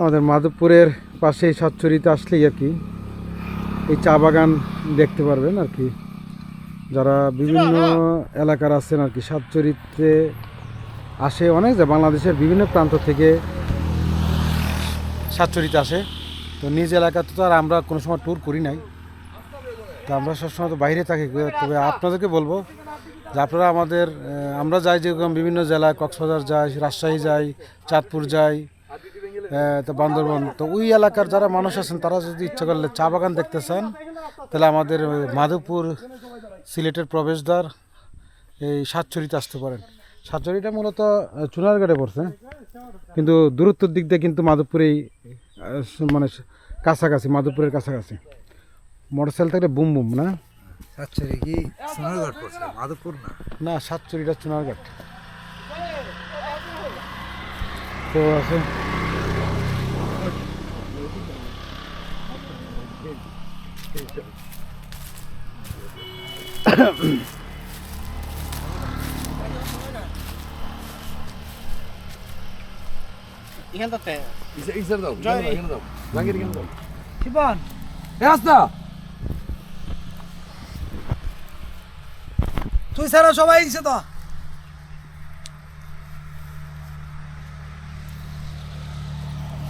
আমাদের মাধবপুরের পাশে এই সাতচুরিতে আসলেই আর কি। এই চা বাগান দেখতে পারবেন আর কি। যারা বিভিন্ন এলাকার আছেন আর কি সাতচুরিতে আসে অনেক যে বাংলাদেশের বিভিন্ন প্রান্ত থেকে সাতচুরিতে আসে। তো নিজ এলাকাতে তো আর আমরা কোনো সময় ট্যুর করি নাই। তো আমরা সবসময় তো বাইরে থাকি। তবে আপনাদেরকে বলব যে আপনারা আমাদের আমরা যাই যেরকম বিভিন্ন জেলায়, কক্সবাজার যাই, রাজশাহী যাই, চাঁদপুর যাই তো বান্দরবন তো ওই এলাকার যারা মানুষ আছেন তারা যদি ইচ্ছা করলে চা বাগান দেখতে চান তাহলে আমাদের মাধবপুর সিলেটের প্রবেশদ্বার এই সাতচুরিতে আসতে পারেন। সাতচুরিটা মূলত চুনারঘাটে পড়ছে কিন্তু দূরত্বের দিক দিয়ে কিন্তু মাধবপুরেই মানে কাছাকাছি মাধবপুরের কাছাকাছি। মোটরসাইকেল থাকলে বুম বুম না? সাতচুরি কি সোনারঘাট পড়ছে? মাধবপুর না? না সাতচুরিটা চুনারঘাট। তো আছে। এখানটাতে ইসার দাও জয়। এখানে দাও জাঙ্গির এখানে দাও শিবন এ আস্তা তুই ছাড়া সবাই দিছে তো